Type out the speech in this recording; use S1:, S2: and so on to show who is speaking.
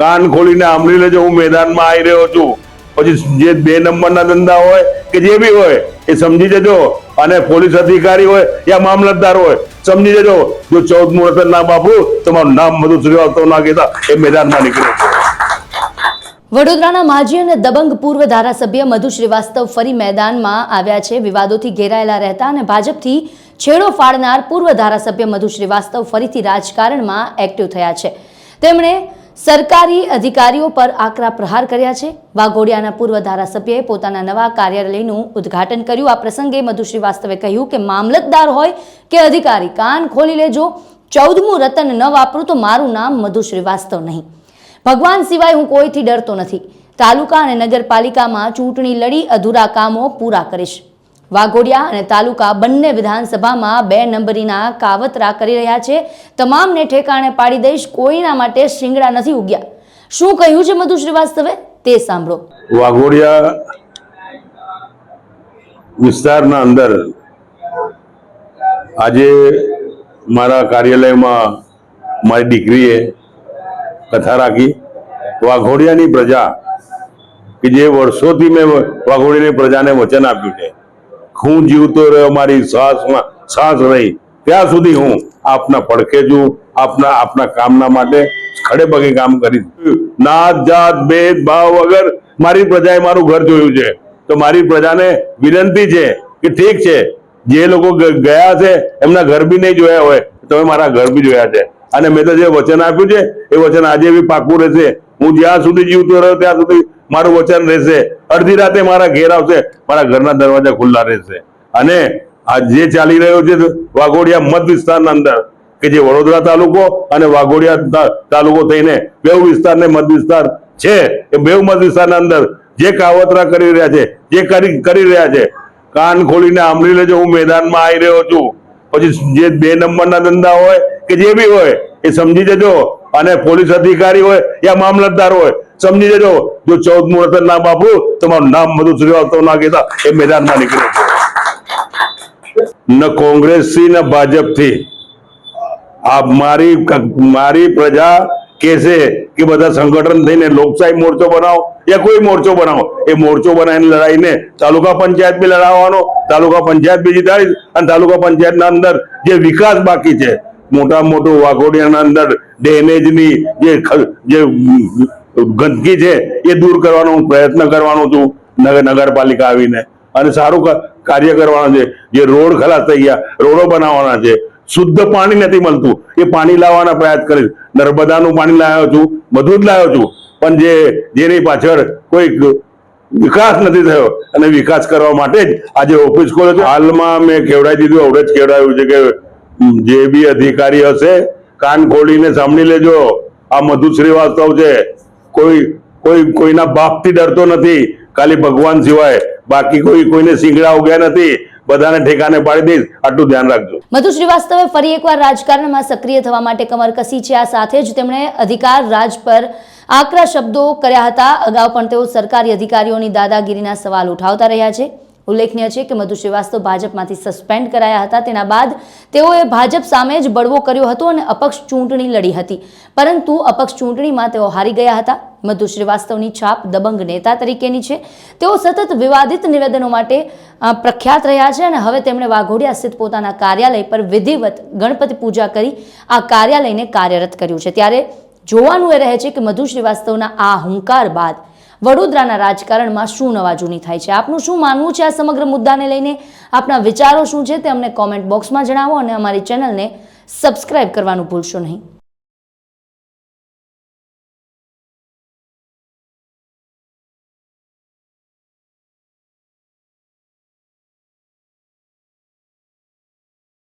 S1: કાન ખોલીને સાંભળી લેજો, હું મેદાનમાં આવી રહ્યો છું. પછી જે બે નંબરના ધંધા હોય કે જે બી હોય, એ સમજી જજો. અને પોલીસ અધિકારી હોય યા મામલતદાર હોય, સમજી જજો. જો ચૌદ મુહૂર્ત નામ આપું, તમારું નામ બધું શ્રીવાસ્તવ ના કહેતા એ મેદાનમાં નીકળે છે.
S2: વડોદરાના માજી અને દબંગ પૂર્વ ધારાસભ્ય મધુ શ્રીવાસ્તવ ફરી મેદાનમાં આવ્યા છે. વિવાદોથી ઘેરાયેલા રહેતા અને ભાજપથી છેડો ફાડનાર પૂર્વ ધારાસભ્ય મધુ શ્રીવાસ્તવ ફરીથી રાજકારણમાં એક્ટિવ થયા છે. તેમણે સરકારી અધિકારીઓ પર આકરા પ્રહાર કર્યા છે. વાઘોડિયાના પૂર્વ ધારાસભ્યએ પોતાના નવા કાર્યાલયનું ઉદ્ઘાટન કર્યું. આ પ્રસંગે મધુ શ્રીવાસ્તવે કહ્યું કે મામલતદાર હોય કે અધિકારી, કાન ખોલી લેજો. ચૌદમું રતન ન વાપરું તો મારું નામ મધુ શ્રીવાસ્તવ નહીં. ભગવાન સિવાય હું કોઈથી ડરતો નથી. તાલુકા અને નગરપાલિકામાં ચૂંટણી લડી અધૂરા કામો પૂરા કરીશ. વાઘોડિયા અને તાલુકા બંને વિધાનસભામાં બે નંબરીના કાવતરા કરી રહ્યા છે. તમામને ઠેકાણે પાડી દઈશ, કોઈના માટે શિંગડા નથી ઉગ્યા. શું કહ્યું છે મધુ શ્રીવાસ્તવે? તે સાંભળો.
S1: વાઘોડિયા વિસ્તારના અંદર આજે મારા કાર્યાલયમાં મારી દીકરીએ કથા રાખી. વાઘોડિયાની પ્રજા કે જે વર્ષોથી મેં વાઘોડિયાની પ્રજાને વચન આપ્યું છે. હું જીવતો રહ્યો, મારી શ્વાસમાં શ્વાસ રહી. ત્યાં સુધી હું આપના પડખે છું, આપના આપના કામના માટે ખડે પગે કામ કરીશ. નાત જાત ભેદ ભાવ વગર મારી પ્રજાએ મારું ઘર જોયું છે. તો મારી પ્રજાને વિનંતી છે કે ઠીક છે, જે લોકો ગયા છે, એમના ઘર બી નહીં જોયા હોય, તમે મારા ઘર બી જોયા છે. અને મેં તો જે વચન આપ્યું છે, એ વચન આજે બી પાકું રહેશે. હું જ્યાં સુધી જીવતો રહ્યો, ત્યાં સુધી મારું વચન રહેશે. અડધી રાતે મારા ઘેર આવશે. મારા ઘરના દરવાજા ખુલ્લા રહેશે. અને આ જે ચાલી રહ્યો છે વાઘોડિયા મત વિસ્તારના અંદર, કે જે વડોદરા તાલુકો અને વાઘોડિયા તાલુકો થઈને બેઉ વિસ્તારને મત વિસ્તાર છે. એ બેઉ મત વિસ્તારના અંદર જે કાવતરા કરી રહ્યા છે, જે કરી કરી રહ્યા છે, કાન ખોલીને આંબળી લેજો, હું મેદાનમાં આવી રહ્યો છું. પછી જે બે નંબરના ધંધા હોય કે જે બી હોય, એ સમજી જજો. અને પોલીસ અધિકારી હોય યા મામલતદાર હોય, સમજી જજો જો ચૌદ મુહૂર્ત નામ આપું તમારું નામ બધું શ્રીવાસ્તવ ના કહેતા એ મેદાનમાં નીકળે છે. ન કોંગ્રેસથી ન ભાજપથી આ મારી મારી પ્રજા કેસે કે બધા સંગઠન થઈને લોકશાહી મોરચો બનાવો, યા કોઈ મોરચો બનાવો. એ મોરચો બનાવીને લડાઈને તાલુકા પંચાયત બી લડાવવાનો, તાલુકા પંચાયત બી જીતાડીશ, અને તાલુકા પંચાયતના અંદર જે વિકાસ બાકી છે મોટા મોટું વાઘોડિયાના અંદર ડેમેજની જે જે ગંદકી છે, એ દૂર કરવાનો હું પ્રયત્ન કરવાનો છું, નગર, નગરપાલિકા આવીને. અને સારું કાર્ય કરવાનું છે. જે રોડ ખલાસ થઈ ગયા, રોડો બનાવવાના છે. શુદ્ધ પાણી નથી મળતું. એ પાણી લાવવાના પ્રયાસ કરીશ. નર્મદાનું પાણી લાવ્યો છું, બધું જ લાવ્યો છું. પણ જે, જેની પાછળ કોઈ વિકાસ નથી થયો, અને વિકાસ કરવા માટે જ આજે ઓફિસ ખોલ્યો હાલમાં મેં કેવડાવી દીધું અવડે જ કેવડાવ્યું છે કે જે બી અધિકારી હશે, કાન ખોલીને સાંભળી લેજો. આ મધુ શ્રીવાસ્તવ છે. કોઈ કોઈ, કોઈના બાપથી ડરતો નથી. ખાલી ભગવાન સિવાય બાકી કોઈ, કોઈને સિંગડા ઉગ્યા નથી. બધાને ઠેકાને પાડી દઈશ. આટલું ધ્યાન રાખજો.
S2: મધુ શ્રીવાસ્તવે ફરી એકવાર રાજકારણમાં સક્રિય થવા માટે કમર કસી છે. આ સાથે જ તેમણે અધિકાર રાજ પર આકરા શબ્દો કર્યા હતા. અગાઉ પણ તેઓ સરકારી અધિકારીઓની દાદાગીરીના સવાલ ઉઠાવતા રહ્યા છે. ઉલ્લેખનીય છે કે મધુ શ્રીવાસ્તવ ભાજપમાંથી સસ્પેન્ડ કરાયા હતા. તેના બાદ તેઓએ ભાજપ સામે જ બળવો કર્યો હતો અને અપક્ષ ચૂંટણી લડી હતી. પરંતુ અપક્ષ ચૂંટણીમાં તેઓ હારી ગયા હતા. મધુ શ્રીવાસ્તવની છાપ દબંગ નેતા તરીકેની છે. તેઓ સતત વિવાદિત નિવેદનો માટે પ્રખ્યાત રહ્યા છે અને હવે તેમણે વાઘોડિયા સ્થિત પોતાના કાર્યાલય પર વિધિવત ગણપતિ પૂજા કરી આ કાર્યાલયને કાર્યરત કર્યું છે. ત્યારે જોવાનું એ રહે છે કે મધુ શ્રીવાસ્તવના આ હુંકાર બાદ વડોદરાના રાજકારણમાં શું નવા જૂની થાય છે? આપનું શું માનવું છે આ સમગ્ર મુદ્દાને લઈને? આપના વિચારો શું છે તે અમને કોમેન્ટ બોક્સમાં જણાવો અને અમારી ચેનલને સબસ્ક્રાઇબ કરવાનું ભૂલશો નહીં.